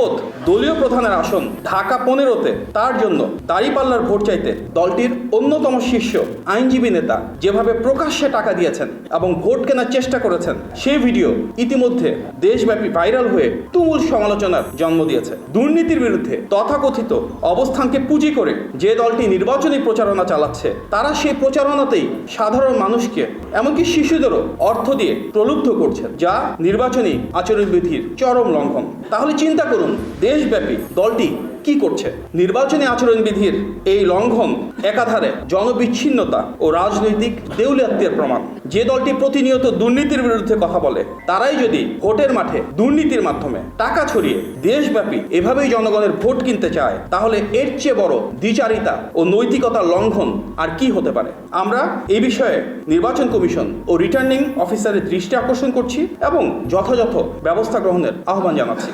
খোদ দলীয় প্রধানের আসন ঢাকা পনেরোতে। তার জন্য দাঁড়িপাল্লার ভোট চাইতে দলটির অন্যতম শীর্ষ আইনজীবী নেতা যেভাবে প্রকাশ্যে টাকা দিয়েছেন এবং ভোট কেনার চেষ্টা করেছেন, সেই ভিডিও ইতিমধ্যে দেশব্যাপী ভাইরাল হয়ে তুমুল সমালোচনার জন্ম দিয়েছে। দুর্নীতির বিরুদ্ধে তথাকথিত অবস্থানকে পুঁজি করে যে দলটি নির্বাচনী প্রচারণা চালাচ্ছে, তারা সেই প্রচারণাতেই সাধারণ মানুষকে, এমনকি শিশুদেরও অর্থ দিয়ে প্রলুব্ধ করছে, যা নির্বাচনী আচরণবিধির চরম লঙ্ঘন। তাহলে চিন্তা করুন দেশব্যাপী দলটি কি করছে? নির্বাচনী আচরণবিধির এই লঙ্ঘন একাধারে জনবিচ্ছিন্নতা ও রাজনৈতিক দেউলিয়াত্বের প্রমাণ। যে দলটি প্রতিনিয়ত দুর্নীতির বিরুদ্ধে কথা বলে, তারাই যদি ভোটের মাঠে দুর্নীতির মাধ্যমে টাকা ছড়িয়ে দেশব্যাপী এভাবেই জনগণের ভোট কিনতে চায়, তাহলে এর চেয়ে বড় দ্বিচারিতা ও নৈতিকতার লঙ্ঘন আর কি হতে পারে? আমরা এ বিষয়ে নির্বাচন কমিশন ও রিটার্নিং অফিসারের দৃষ্টি আকর্ষণ করছি এবং যথাযথ ব্যবস্থা গ্রহণের আহ্বান জানাচ্ছি।